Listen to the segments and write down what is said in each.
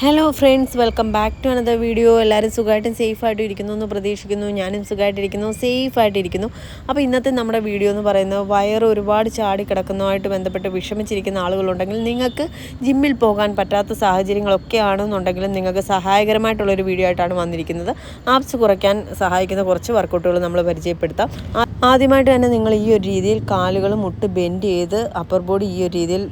Hello friends welcome back to another video എല്ലാവരും സുഖമായിട്ടും സേഫായിട്ടും ഇരിക്കുന്നു എന്ന് പ്രതീക്ഷിക്കുന്നു. ഞാനും സുഖമായിട്ടിരിക്കുന്നു സേഫായിട്ടിരിക്കുന്നു അപ്പോൾ ഇന്നത്തെ നമ്മുടെ വീഡിയോ എന്ന് പറയുന്നത് വയർ ഒരുപാട് ചാടി കിടക്കുന്നതുമായിട്ട് ബന്ധപ്പെട്ട് വിഷമിച്ചിരിക്കുന്ന ആളുകളുണ്ടെങ്കിൽ നിങ്ങൾക്ക് ജിമ്മിൽ പോകാൻ പറ്റാത്ത സാഹചര്യങ്ങളൊക്കെ ആണെന്നുണ്ടെങ്കിലും നിങ്ങൾക്ക് സഹായകരമായിട്ടുള്ളൊരു വീഡിയോ ആയിട്ടാണ് വന്നിരിക്കുന്നത്. ആപ്സ് കുറയ്ക്കാൻ സഹായിക്കുന്ന കുറച്ച് വർക്കൗട്ടുകൾ നമ്മൾ പരിചയപ്പെടുത്താം. ആദ്യമായിട്ട് തന്നെ നിങ്ങൾ ഈ ഒരു രീതിയിൽ കാലുകൾ മുട്ട് ബെൻഡ് ചെയ്ത് അപ്പർ ബോഡി ഈ ഒരു രീതിയിൽ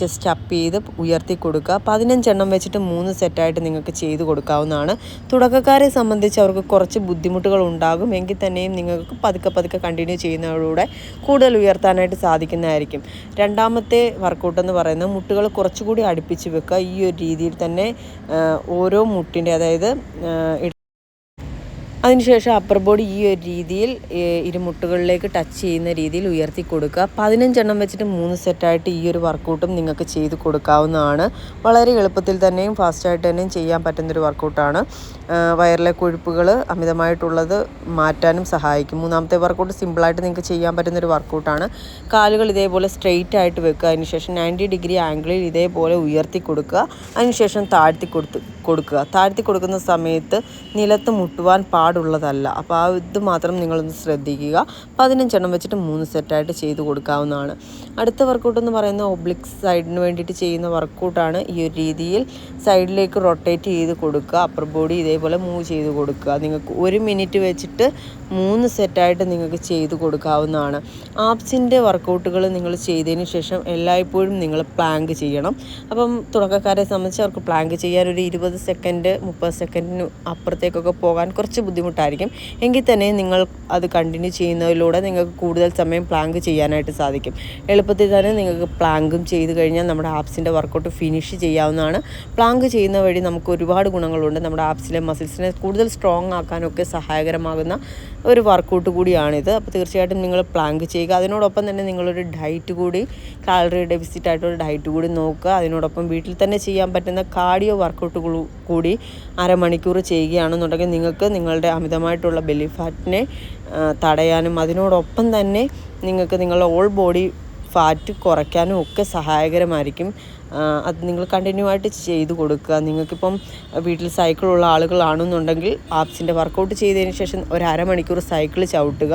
ചെസ്റ്റ് അപ്പ് ചെയ്ത് ഉയർത്തി കൊടുക്കുക. പതിനഞ്ചെണ്ണം വെച്ചിട്ട് മൂന്ന് സെറ്റായിട്ട് നിങ്ങൾക്ക് ചെയ്ത് കൊടുക്കാവുന്നതാണ്. തുടക്കക്കാരെ സംബന്ധിച്ച് അവർക്ക് കുറച്ച് ബുദ്ധിമുട്ടുകൾ ഉണ്ടാകും. എങ്കിൽ തന്നെയും നിങ്ങൾക്ക് പതുക്കെ പതുക്കെ കണ്ടിന്യൂ ചെയ്യുന്നതിലൂടെ കൂടുതൽ ഉയർത്താനായിട്ട് സാധിക്കുന്നതായിരിക്കും. രണ്ടാമത്തെ വർക്കൗട്ട് എന്ന് പറയുന്നത് മുട്ടുകൾ കുറച്ചുകൂടി അടുപ്പിച്ച് വെക്കുക. ഈ ഒരു രീതിയിൽ തന്നെ ഓരോ മുട്ടിന്റെ അതായത് അതിനുശേഷം അപ്പർ ബോഡി ഈ ഒരു രീതിയിൽ ഇരുമുട്ടുകളിലേക്ക് ടച്ച് ചെയ്യുന്ന രീതിയിൽ ഉയർത്തി കൊടുക്കുക. പതിനഞ്ചെണ്ണം വെച്ചിട്ട് മൂന്ന് സെറ്റായിട്ട് ഈ ഒരു വർക്കൗട്ടും നിങ്ങൾക്ക് ചെയ്ത് കൊടുക്കാവുന്നതാണ്. വളരെ എളുപ്പത്തിൽ തന്നെയും ഫാസ്റ്റായിട്ട് തന്നെയും ചെയ്യാൻ പറ്റുന്നൊരു വർക്കൗട്ടാണ് വയറിലെ കൊഴുപ്പുകൾ അമിതമായിട്ടുള്ളത് മാറ്റാനും സഹായിക്കും. മൂന്നാമത്തെ വർക്കൗട്ട് സിമ്പിളായിട്ട് നിങ്ങൾക്ക് ചെയ്യാൻ പറ്റുന്നൊരു വർക്കൗട്ടാണ് കാലുകൾ ഇതേപോലെ സ്ട്രെയിറ്റ് ആയിട്ട് വെക്കുക. അതിനുശേഷം നയന്റി ഡിഗ്രി ആംഗിളിൽ ഇതേപോലെ ഉയർത്തി കൊടുക്കുക. അതിനുശേഷം താഴ്ത്തി കൊടുത്ത് കൊടുക്കുക. താഴ്ത്തി കൊടുക്കുന്ന സമയത്ത് നിലത്ത് മുട്ടുവാൻ പാടുള്ളതല്ല അപ്പോൾ ആ ഇത് മാത്രം നിങ്ങളൊന്ന് ശ്രദ്ധിക്കുക. പതിനഞ്ചെണ്ണം വെച്ചിട്ട് മൂന്ന് സെറ്റായിട്ട് ചെയ്ത് കൊടുക്കാവുന്നതാണ്. അടുത്ത വർക്കൗട്ട് എന്ന് പറയുന്നത് ഒബ്ലിക് സൈഡിന് വേണ്ടിയിട്ട് ചെയ്യുന്ന വർക്കൗട്ടാണ് ഈ ഒരു രീതിയിൽ സൈഡിലേക്ക് റൊട്ടേറ്റ് ചെയ്ത് കൊടുക്കുക. അപ്പർ ബോഡി ഇതേപോലെ മൂവ് ചെയ്ത് കൊടുക്കുക. നിങ്ങൾക്ക് ഒരു മിനിറ്റ് വെച്ചിട്ട് മൂന്ന് സെറ്റായിട്ട് നിങ്ങൾക്ക് ചെയ്ത് കൊടുക്കാവുന്നതാണ്. ആപ്സിന്റെ വർക്കൗട്ടുകൾ നിങ്ങൾ ചെയ്തതിന് ശേഷം എല്ലായ്പ്പോഴും നിങ്ങൾ പ്ലാങ്ക് ചെയ്യണം. അപ്പം തുടക്കക്കാരെ സംബന്ധിച്ച് അവർക്ക് പ്ലാങ്ക് ചെയ്യാൻ ഒരു ഇരുപത് സെക്കൻഡ് മുപ്പത് സെക്കൻഡിന് അപ്പുറത്തേക്കൊക്കെ പോകാൻ കുറച്ച് ബുദ്ധിമുട്ടായിരിക്കും. എങ്കിൽ തന്നെ നിങ്ങൾ അത് കണ്ടിന്യൂ ചെയ്യുന്നതിലൂടെ നിങ്ങൾക്ക് കൂടുതൽ സമയം പ്ലാങ്ക് ചെയ്യാനായിട്ട് സാധിക്കും. എളുപ്പത്തിൽ തന്നെ നിങ്ങൾക്ക് പ്ലാങ്കും ചെയ്ത് കഴിഞ്ഞാൽ നമ്മുടെ ആപ്സിന്റെ വർക്കൗട്ട് ഫിനിഷ് ചെയ്യാവുന്നതാണ്. പ്ലാങ്ക് ചെയ്യുന്ന വഴി നമുക്ക് ഒരുപാട് ഗുണങ്ങളുണ്ട്. നമ്മുടെ ആപ്സിലെ മസിൽസിനെ കൂടുതൽ സ്ട്രോങ് ആക്കാനൊക്കെ സഹായകരമാകുന്ന ഒരു വർക്കൗട്ട് കൂടിയാണിത്. അപ്പോൾ തീർച്ചയായിട്ടും നിങ്ങൾ പ്ലാങ്ക് ചെയ്യുക. അതിനോടൊപ്പം തന്നെ നിങ്ങളൊരു ഡയറ്റ് കൂടി കാലറി ഡെഫിസിറ്റ് ആയിട്ടൊരു ഡയറ്റ് കൂടി നോക്കുക. അതിനോടൊപ്പം വീട്ടിൽ തന്നെ ചെയ്യാൻ പറ്റുന്ന കാർഡിയോ വർക്കൗട്ടുകൾ കൂടി അരമണിക്കൂർ ചെയ്യുകയാണെന്നുണ്ടെങ്കിൽ നിങ്ങൾക്ക് നിങ്ങളുടെ അമിതമായിട്ടുള്ള ബെല്ലി ഫാറ്റിനെ തടയാനും അതിനോടൊപ്പം തന്നെ നിങ്ങൾക്ക് നിങ്ങളുടെ ഓൾ ബോഡി ഫാറ്റ് കുറയ്ക്കാനും ഒക്കെ സഹായകരമായിരിക്കും. അത് നിങ്ങൾ കണ്ടിന്യൂ ആയിട്ട് ചെയ്ത് കൊടുക്കുക. നിങ്ങൾക്കിപ്പം വീട്ടിൽ സൈക്കിളുള്ള ആളുകളാണെന്നുണ്ടെങ്കിൽ ആപ്സിന്റെ വർക്കൗട്ട് ചെയ്തതിന് ശേഷം ഒരു അരമണിക്കൂർ സൈക്കിൾ ചവിട്ടുക.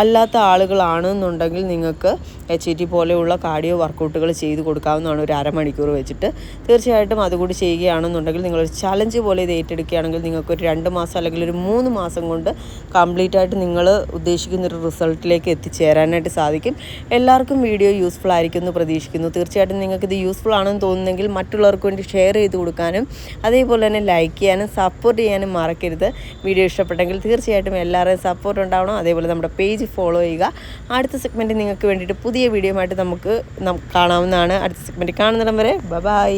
അല്ലാത്ത ആളുകളാണെന്നുണ്ടെങ്കിൽ നിങ്ങൾക്ക് എച്ച് ടി പോലെയുള്ള കാർഡിയോ വർക്കൗട്ടുകൾ ചെയ്ത് കൊടുക്കാവുന്നതാണ് ഒരു അരമണിക്കൂർ വെച്ചിട്ട്. തീർച്ചയായിട്ടും അതുകൂടി ചെയ്യുകയാണെന്നുണ്ടെങ്കിൽ നിങ്ങളൊരു ചലഞ്ച് പോലെ ഇത് ഏറ്റെടുക്കുകയാണെങ്കിൽ നിങ്ങൾക്ക് ഒരു രണ്ട് മാസം അല്ലെങ്കിൽ ഒരു മൂന്ന് മാസം കൊണ്ട് കംപ്ലീറ്റ് ആയിട്ട് നിങ്ങൾ ഉദ്ദേശിക്കുന്ന ഒരു റിസൾട്ടിലേക്ക് എത്തിച്ചേരാനായിട്ട് സാധിക്കും. എല്ലാവർക്കും വീഡിയോ യൂസ്ഫുൾ ആയിരിക്കും എന്ന് പ്രതീക്ഷിക്കുന്നു. തീർച്ചയായിട്ടും നിങ്ങൾക്ക് ഇത് യൂസ്ഫുൾ ആണെന്ന് തോന്നുന്നെങ്കിൽ മറ്റുള്ളവർക്ക് വേണ്ടി ഷെയർ ചെയ്ത് കൊടുക്കാനും അതേപോലെ തന്നെ ലൈക്ക് ചെയ്യാനും സപ്പോർട്ട് ചെയ്യാനും മറക്കരുത്. വീഡിയോ ഇഷ്ടപ്പെട്ടെങ്കിൽ തീർച്ചയായിട്ടും എല്ലാവരെയും സപ്പോർട്ട് ഉണ്ടാവണം. അതേപോലെ നമ്മുടെ പേജ് ഫോളോ ചെയ്യുക. അടുത്ത സെഗ്മെന്റ് നിങ്ങൾക്ക് വേണ്ടിയിട്ട് പുതിയ വീഡിയോ ആയിട്ട് നമുക്ക് കാണാവുന്നതാണ്. അടുത്ത സെഗ്മെന്റ് കാണുന്നിടം വരെ ബൈ